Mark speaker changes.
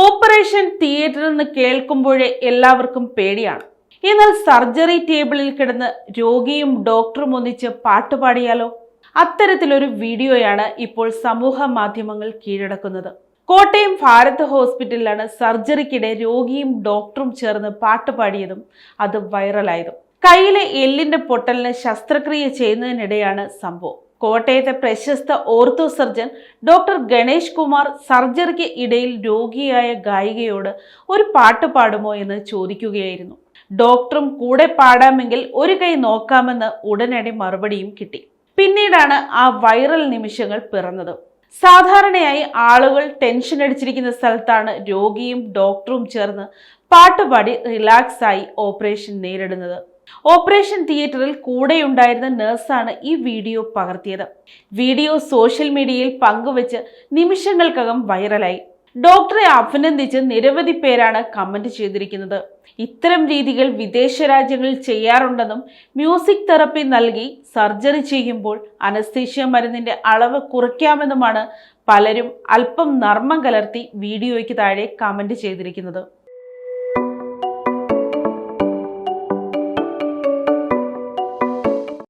Speaker 1: Operation theatre എന്ന് കേൾക്കുമ്പോഴേ എല്ലാവർക്കും പേടിയാണ്. എന്നാൽ സർജറി ടേബിളിൽ കിടന്ന് രോഗിയും ഡോക്ടറും ഒന്നിച്ച് പാട്ടുപാടിയാലോ അത്തരത്തിലൊരു വീഡിയോയാണ് ഇപ്പോൾ സമൂഹ മാധ്യമങ്ങൾ കീഴടക്കുന്നത്. കോട്ടയം ഭാരത് ഹോസ്പിറ്റലിലാണ് സർജറിക്കിടെ രോഗിയും ഡോക്ടറും ചേർന്ന് പാട്ടുപാടിയതും അത് വൈറലായതും. കയ്യിലെ എല്ലിന്റെ പൊട്ടലിന് ശസ്ത്രക്രിയ ചെയ്യുന്നതിനിടെയാണ് സംഭവം. കോട്ടയത്തെ പ്രശസ്ത ortho surgeon doctor Ganesh Kumar സർജറിക്ക് ഇടയിൽ രോഗിയായ ഗായികയോട് ഒരു പാട്ട് പാടുമോ എന്ന് ചോദിക്കുകയായിരുന്നു. ഡോക്ടറും കൂടെ പാടാമെങ്കിൽ ഒരു കൈ നോക്കാമെന്ന് ഉടനടി മറുപടിയും കിട്ടി. പിന്നീടാണ് ആ വൈറൽ നിമിഷങ്ങൾ പിറന്നത്. സാധാരണയായി ആളുകൾ ടെൻഷൻ അടിച്ചിരിക്കുന്ന സ്ഥലത്താണ് രോഗിയും ഡോക്ടറും ചേർന്ന് പാട്ടുപാടി റിലാക്സായി ഓപ്പറേഷൻ നേരിടുന്നത്. ഓപ്പറേഷൻ തിയേറ്ററിൽ കൂടെയുണ്ടായിരുന്ന നഴ്സാണ് ഈ വീഡിയോ പകർത്തിയത്. വീഡിയോ സോഷ്യൽ മീഡിയയിൽ പങ്കുവച്ച് നിമിഷങ്ങൾക്കകം വൈറലായി. ഡോക്ടറെ അഭിനന്ദിച്ച് നിരവധി പേരാണ് കമന്റ് ചെയ്തിരിക്കുന്നത്. ഇത്തരം രീതികൾ വിദേശ രാജ്യങ്ങളിൽ ചെയ്യാറുണ്ടെന്നും മ്യൂസിക് തെറപ്പി നൽകി സർജറി ചെയ്യുമ്പോൾ അനസ്തീഷ്യ മരുന്നിന്റെ അളവ് കുറയ്ക്കാമെന്നുമാണ് പലരും അല്പം നർമ്മം കലർത്തി വീഡിയോയ്ക്ക് താഴെ കമന്റ് ചെയ്തിരിക്കുന്നത്.